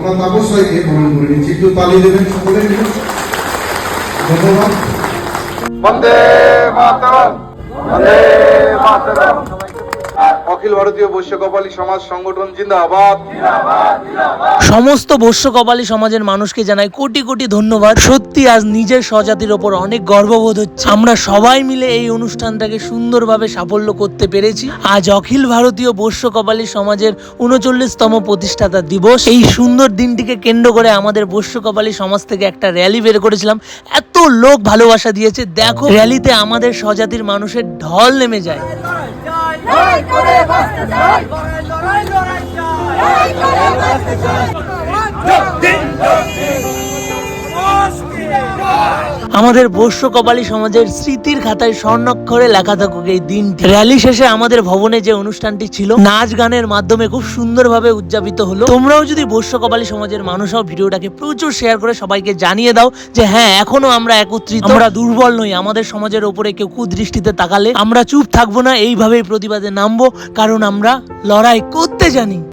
আমরা তাপস ভাইকে বরণ করে নিচ্ছি একটু তালি দেবেন সকলে ধন্যবাদ। বন্দে মাতরম। বন্দে মাতরম। অখিল ভারতীয় বৈশ্য কপালী সমাজ সংগঠন জিন্দাবাদ। সমস্ত বৈশ্য কপালী সমাজের মানুষকে জানাই কোটি কোটি ধন্যবাদ। সত্যি আজ নিজের স্বজাতির ওপর অনেক গর্ববোধ হচ্ছে। আমরা সবাই মিলে এই অনুষ্ঠানটাকে সুন্দরভাবে সাফল্য করতে পেরেছি। আজ অখিল ভারতীয় বৈশ্য কপালী সমাজের উনচল্লিশতম প্রতিষ্ঠাতা দিবস। এই সুন্দর দিনটিকে কেন্দ্র করে আমাদের বৈশ্য কপালী সমাজ থেকে একটা র্যালি বের করেছিলাম। এত লোক ভালোবাসা দিয়েছে। দেখো র্যালিতে আমাদের স্বজাতির মানুষের ঢল নেমে যায়। আমাদের বৈশ্য কপালী সমাজের স্মৃতির খাতায় স্বর্ণাক্ষরে লেখা থাকুক এই দিনটি। র্যালি শেষে আমাদের ভবনে যে অনুষ্ঠানটি ছিল, নাচ গানের মাধ্যমে খুব সুন্দরভাবে উদযাপিত হলো। তোমরাও যদি বৈশ্য কপালী সমাজের মানুষ হও, ভিডিওটাকে প্রচুর শেয়ার করে সবাইকে জানিয়ে দাও যে হ্যাঁ এখনও আমরা একত্রিত। আমরা দুর্বল নই, আমাদের সমাজের ওপরে কেউ কুদৃষ্টিতে তাকালে আমরা চুপ থাকব না, এইভাবেই প্রতিবাদে নামবো, কারণ আমরা লড়াই করতে জানি।